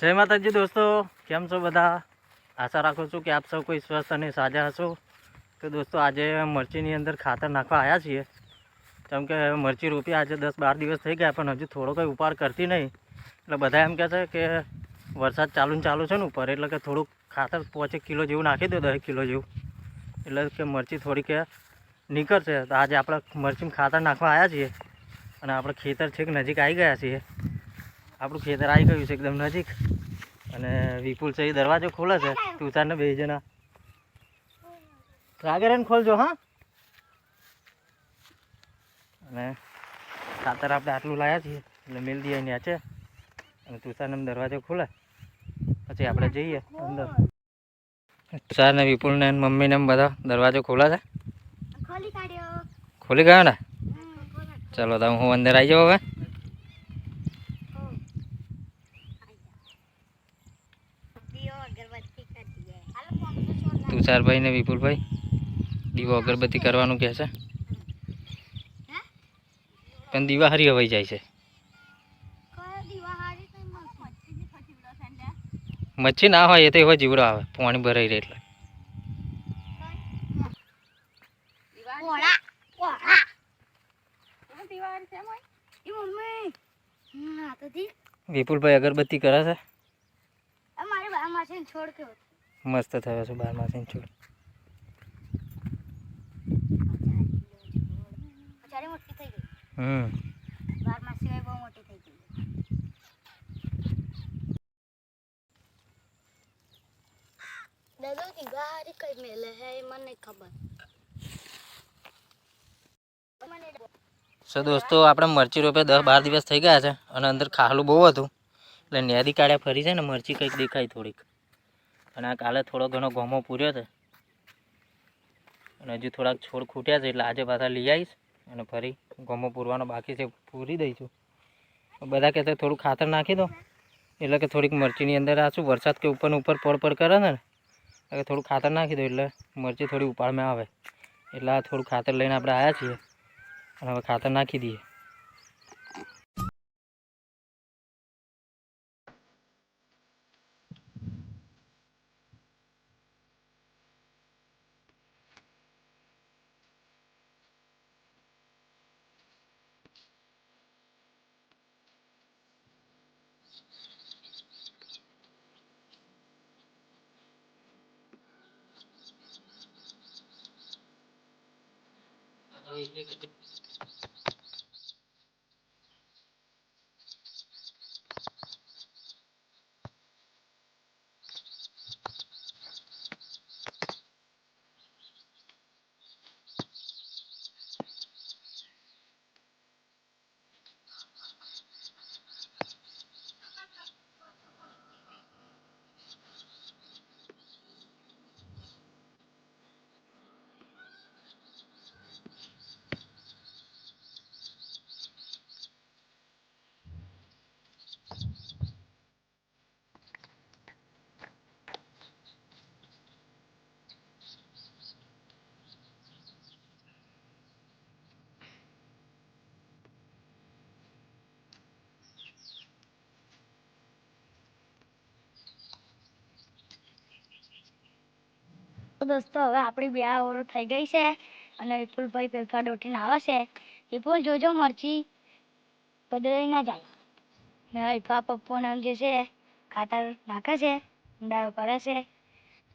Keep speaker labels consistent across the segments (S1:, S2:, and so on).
S1: જય માતાજી દોસ્તો, કેમ છો બધા? આશા રાખું છું કે આપ સૌ કોઈ સ્વસ્થ અને સાજા હશો. તો દોસ્તો, આજે મરચીની અંદર ખાતર નાખવા આવ્યા છીએ. કેમ કે મરચી રોપી આજે દસ બાર દિવસ થઈ ગયા, પણ હજુ થોડો કંઈ ઉપાડ કરતી નહીં. એટલે બધા એમ કહે છે કે વરસાદ ચાલુ ચાલુ છે ને ઉપર, એટલે કે થોડુંક ખાતર પોચેક કિલો જેવું નાખી દો, દસ કિલો જેવું. એટલે કે મરચી થોડીક નીકળશે. તો આજે આપણે મરચીમાં ખાતર નાખવા આવ્યા છીએ. અને આપણે ખેતર છેક નજીક આવી ગયા છીએ. આપણું ખેતર આવી ગયું છે એકદમ નજીક. અને વિપુલ છે એ દરવાજો ખોલે છે. તુષારને બે જણા. રાગેરન ખોલજો હા? અને ખાતર આપણે આટલું લાવ્યા છીએ એટલે મેલ દઈએ ત્યાં છે. અને તુષારને દરવાજો ખોલે. પછી આપણે જઈએ અંદર. તુષાર ને વિપુલ ને એની મમ્મી ને એમ બધા દરવાજો ખોલા છે?
S2: ખોલી કાઢ્યો.
S1: ગયો ને? ચલો તો હું અંદર આવી જાઉં હવે
S2: દીવો અગરબત્તી કરી દઈએ. હાલો, પાંચસો છોડ લાવો.
S1: તુષારભાઈ ને વિપુલભાઈ, દીવો અગરબત્તી કરવાનું કહે છે પણ દીવા હરી હવાઈ જાય છે. મચ્છી ના હોય એ તો એવો જીવડો આવે, પાણી ભરાઈ રહે એટલે. વિપુલભાઈ અગરબત્તી કરે છે
S2: છોડ કે?
S1: મસ્ત થયો છે બાર માસી છોડ.
S2: થઈ ગઈ.
S1: હમ.
S2: બાર માસી બહુ મોટી થઈ ગઈ. દાદો દીવા કઈ મેલે હે મને ખબર.
S1: સો દોસ્તો આપણે મરચી રોપે દસ બાર દિવસ થઈ ગયા છે અને અંદર ખાલું બહુ હતું. એટલે નેદી કાઢ્યા ફરી છે ને મરચી કંઈક દેખાય થોડીક. અને આ કાલે થોડો ઘણો ગોમો પૂર્યો છે. અને હજુ થોડાક છોડ ખૂટ્યા છે, એટલે આજે પાછા લઈ આવીશ અને ફરી ગોમો પૂરવાનો બાકી છે, પૂરી દઈશું. બધા કહેતા થોડું ખાતર નાખી દો. એટલે કે થોડીક મરચીની અંદર આ વરસાદ કે ઉપરને ઉપર પડ પડ કરે ને, એટલે થોડું ખાતર નાખી દો, એટલે મરચી થોડી ઉપાડમાં આવે. એટલે આ થોડું ખાતર લઈને આપણે આવ્યા છીએ. અને હવે ખાતર નાખી દઈએ.
S2: always knew તો દોસ્તો, હવે આપણી બે ઓરો થઈ ગઈ છે અને વિપુલભાઈ પેલકા દોટીને આવે છે. વિપુલ, જોજો મરચી બદલાઈ ના જાય. ને વિપા પપ્પોને જે છે, ખાતર નાખે છે ઊંડાયો કરે છે.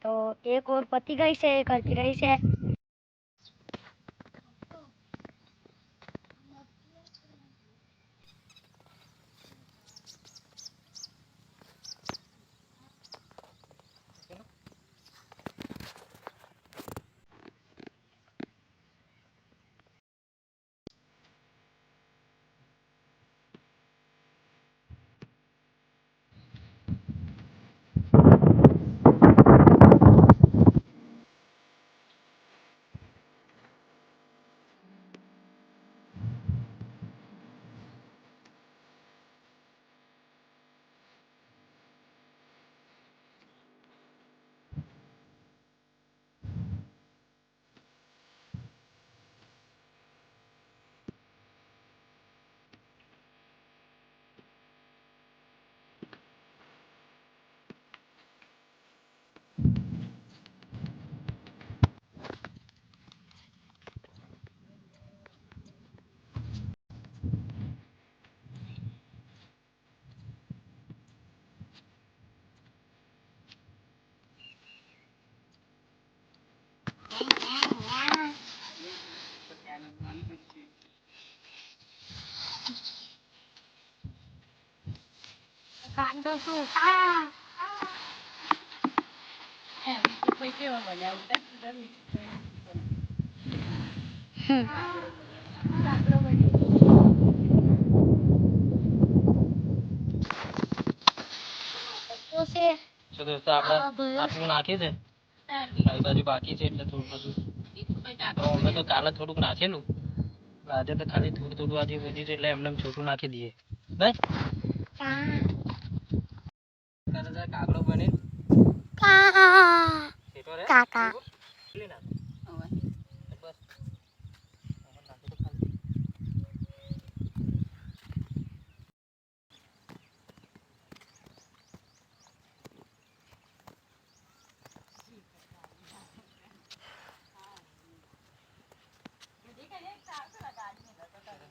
S2: તો એક ઓર પતી ગઈ છે એ કરતી રહી છે. શું હમ. તો છે
S1: આ બાજુ બાકી છે એટલે થોડું બધું અમે તો કાલે થોડુંક નાખેલું આજે તો ખાલી થોડું થોડું આજે વધ્યું છે એટલે એમને એમ છોટું નાખી દઈએ.
S2: બસ
S1: કાકડો બની
S2: કાકા
S1: પેલી નાખ. બસ આમાં નાખી દો ખાલી. બબે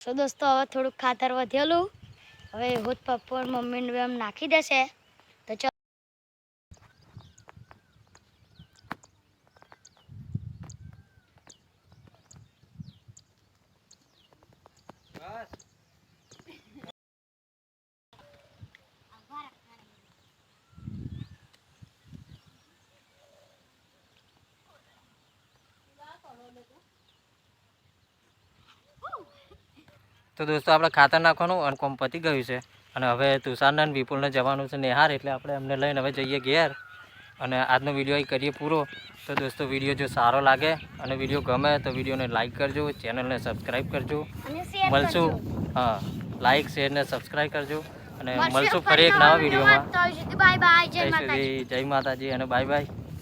S2: તો દોસ્તો હવે થોડુંક ખાતર વધેલું. હવે હોત પપ્પો મમ્મી એમ નાખી દેશે. તો
S1: દોસ્તો આપણે ખાતર નાખવાનું અને કોમ પતી ગયું છે. અને હવે તુષારને અને વિપુલને જવાનું છે નિહાર એટલે આપણે એમને લઈને હવે જઈએ ઘેર. અને આજનો વીડિયો અહીં કરીએ પૂરો. તો દોસ્તો વીડિયો જો સારો લાગે અને વીડિયો ગમે તો વિડીયોને લાઇક કરજો ચેનલને સબસ્ક્રાઈબ કરજો. મળશું. હા લાઇક શેર ને સબસ્ક્રાઈબ કરજો. અને મળશું ફરી એક નવા વિડીયોમાં.
S2: જય માતાજી.
S1: જય માતાજી અને બાય બાય.